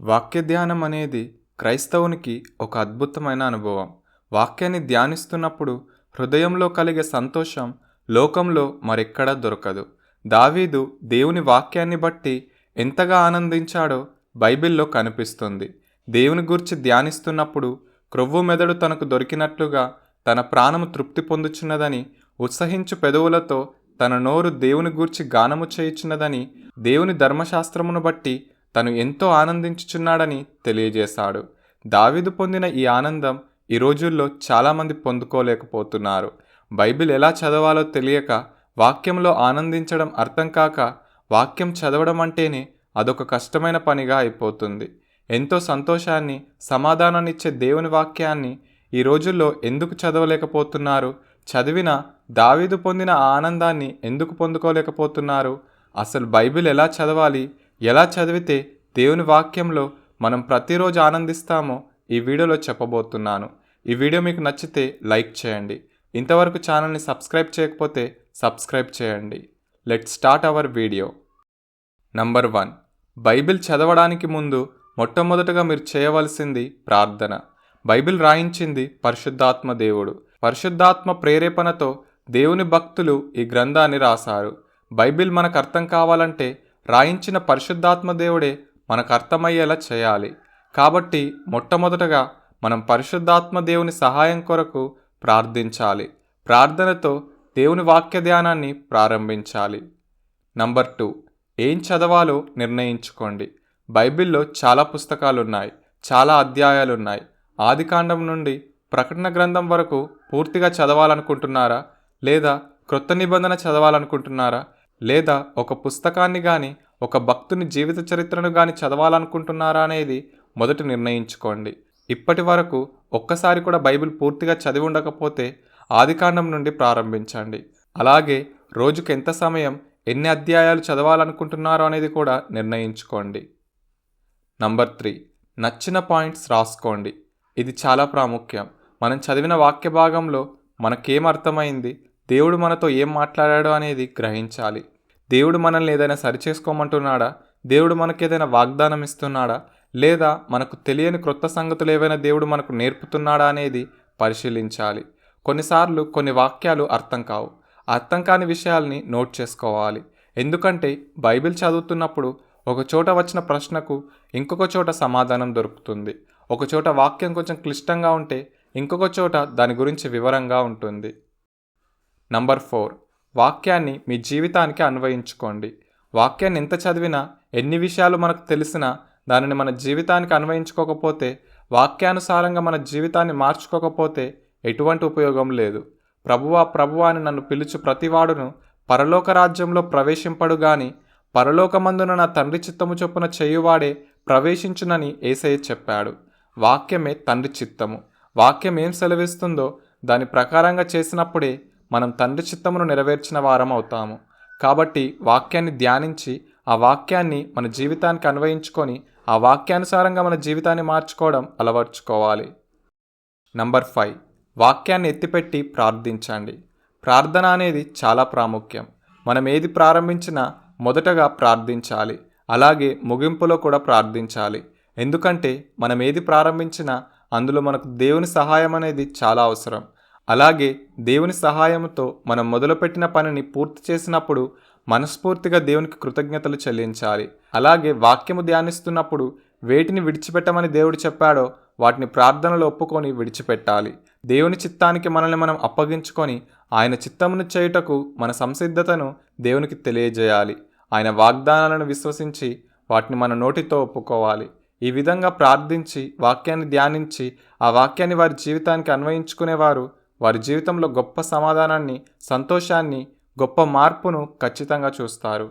వాక్య ధ్యానం అనేది క్రైస్తవునికి ఒక అద్భుతమైన అనుభవం. వాక్యాన్ని ధ్యానిస్తున్నప్పుడు హృదయంలో కలిగే సంతోషం లోకంలో మరెక్కడా దొరకదు. దావీదు దేవుని వాక్యాన్ని బట్టి ఎంతగా ఆనందించాడో బైబిల్లో కనిపిస్తుంది. దేవుని గురించి ధ్యానిస్తున్నప్పుడు క్రొవ్వు మెదడు తనకు దొరికినట్లుగా తన ప్రాణము తృప్తి పొందుచున్నదని ఉత్సహించు పెదవులతో తన నోరు దేవుని గూర్చి గానము చేయుచున్నదని దేవుని ధర్మశాస్త్రమును బట్టి తను ఎంతో ఆనందించుచున్నాడని తెలియజేశాడు. దావీదు పొందిన ఈ ఆనందం ఈ రోజుల్లో చాలామంది పొందుకోలేకపోతున్నారు. బైబిల్ ఎలా చదవాలో తెలియక వాక్యంలో ఆనందించడం అర్థం కాక వాక్యం చదవడం అంటేనే అదొక కష్టమైన పనిగా అయిపోతుంది. ఎంతో సంతోషాన్ని సమాధానాన్నిచ్చే దేవుని వాక్యాన్ని ఈ రోజుల్లో ఎందుకు చదవలేకపోతున్నారు? చదివిన దావీదు పొందిన ఆనందాన్ని ఎందుకు పొందుకోలేకపోతున్నారు? అసలు బైబిల్ ఎలా చదవాలి? ఎలా చదివితే దేవుని వాక్యంలో మనం ప్రతిరోజు ఆనందిస్తామో ఈ వీడియోలో చెప్పబోతున్నాను. ఈ వీడియో మీకు నచ్చితే లైక్ చేయండి. ఇంతవరకు ఛానల్ని సబ్స్క్రైబ్ చేయకపోతే సబ్స్క్రైబ్ చేయండి. Let start our video. Number one. Bible చదవడానికి ముందు మొట్టమొదటగా మీరు చేయవలసింది ప్రార్థన. బైబిల్ రాయించింది పరిశుద్ధాత్మ దేవుడు. పరిశుద్ధాత్మ ప్రేరేపణతో దేవుని భక్తులు ఈ గ్రంథాన్ని రాశారు. బైబిల్ మనకు అర్థం కావాలంటే రాయించిన పరిశుద్ధాత్మ దేవుడే మనకు అర్థమయ్యేలా చేయాలి. కాబట్టి మొట్టమొదటగా మనం పరిశుద్ధాత్మ దేవుని సహాయం కొరకు ప్రార్థించాలి. ప్రార్థనతో దేవుని వాక్య ధ్యానాన్ని ప్రారంభించాలి. Number two. ఏం చదవాలో నిర్ణయించుకోండి. బైబిల్లో చాలా పుస్తకాలు ఉన్నాయి చాలా అధ్యాయాలు ఉన్నాయి ఆదికాండం నుండి ప్రకటన గ్రంథం వరకు పూర్తిగా చదవాలనుకుంటున్నారా? లేదా క్రొత్త నిబంధన చదవాలనుకుంటున్నారా? లేదా ఒక పుస్తకాన్ని కానీ ఒక భక్తుని జీవిత చరిత్రను కానీ చదవాలనుకుంటున్నారా అనేది మొదట నిర్ణయించుకోండి. ఇప్పటి వరకు ఒక్కసారి కూడా బైబిల్ పూర్తిగా చదివి ఉండకపోతే ఆదికాండం నుండి ప్రారంభించండి. అలాగే రోజుకు ఎంత సమయం ఎన్ని అధ్యాయాలు చదవాలనుకుంటున్నారో అనేది కూడా నిర్ణయించుకోండి. Number three. నచ్చిన పాయింట్స్ రాసుకోండి. ఇది చాలా ప్రాముఖ్యం. మనం చదివిన వాక్య భాగంలో మనకేం అర్థమైంది దేవుడు మనతో ఏం మాట్లాడాడో అనేది గ్రహించాలి. దేవుడు మనల్ని ఏదైనా సరిచేసుకోమంటున్నాడా? దేవుడు మనకి ఏదైనా వాగ్దానం ఇస్తున్నాడా లేదా మనకు తెలియని క్రొత్త సంగతులు ఏవైనా దేవుడు మనకు నేర్పుతున్నాడా అనేది పరిశీలించాలి. కొన్నిసార్లు కొన్ని వాక్యాలు అర్థం కావు. అర్థం కాని విషయాల్ని నోట్ చేసుకోవాలి. ఎందుకంటే బైబిల్ చదువుతున్నప్పుడు ఒక చోట వచ్చిన ప్రశ్నకు ఇంకొక చోట సమాధానం దొరుకుతుంది. ఒక చోట వాక్యం కొంచెం క్లిష్టంగా ఉంటే ఇంకొక చోట దాని గురించి వివరంగా ఉంటుంది. Number four. వాక్యాన్ని మీ జీవితానికి అన్వయించుకోండి. వాక్యాన్ని ఎంత చదివినా ఎన్ని విషయాలు మనకు తెలిసినా దానిని మన జీవితానికి అన్వయించుకోకపోతే వాక్యానుసారంగా మన జీవితాన్ని మార్చుకోకపోతే ఎటువంటి ఉపయోగం లేదు. ప్రభువా ప్రభువా అని నన్ను పిలుచు ప్రతివాడును పరలోక రాజ్యంలో ప్రవేశింపడు గాని పరలోకమందున నా తండ్రి చిత్తము చొప్పున చేయువాడే ప్రవేశించునని ఏసయ్య చెప్పాడు. వాక్యమే తండ్రి చిత్తము. వాక్యం ఏం సెలవిస్తుందో దాని ప్రకారంగా చేసినప్పుడే మనం తండ్రి చిత్తమును నెరవేర్చిన వారం అవుతాము. కాబట్టి వాక్యాన్ని ధ్యానించి ఆ వాక్యాన్ని మన జీవితానికి అన్వయించుకొని ఆ వాక్యానుసారంగా మన జీవితాన్ని మార్చుకోవడం అలవర్చుకోవాలి. Number five. వాక్యాన్ని ఎత్తిపెట్టి ప్రార్థించండి. ప్రార్థన అనేది చాలా ప్రాముఖ్యం. మనం ఏది ప్రారంభించినా మొదటగా ప్రార్థించాలి. అలాగే ముగింపులో కూడా ప్రార్థించాలి. ఎందుకంటే మనం ఏది ప్రారంభించినా అందులో మనకు దేవుని సహాయం అనేది చాలా అవసరం. అలాగే దేవుని సహాయంతో మనం మొదలుపెట్టిన పనిని పూర్తి చేసినప్పుడు మనస్ఫూర్తిగా దేవునికి కృతజ్ఞతలు చెల్లించాలి. అలాగే వాక్యము ధ్యానిస్తున్నప్పుడు వేటిని విడిచిపెట్టమని దేవుడు చెప్పాడో వాటిని ప్రార్థనలు ఒప్పుకొని విడిచిపెట్టాలి. దేవుని చిత్తానికి మనల్ని మనం అప్పగించుకొని ఆయన చిత్తమును చేయుటకు మన సంసిద్ధతను దేవునికి తెలియజేయాలి. ఆయన వాగ్దానాలను విశ్వసించి వాటిని మన నోటితో ఒప్పుకోవాలి. ఈ విధంగా ప్రార్థించి వాక్యాన్ని ధ్యానించి ఆ వాక్యాన్ని వారి జీవితానికి అన్వయించుకునేవారు వారి జీవితంలో గొప్ప సమాధానాన్ని సంతోషాన్ని గొప్ప మార్పును ఖచ్చితంగా చూస్తారు.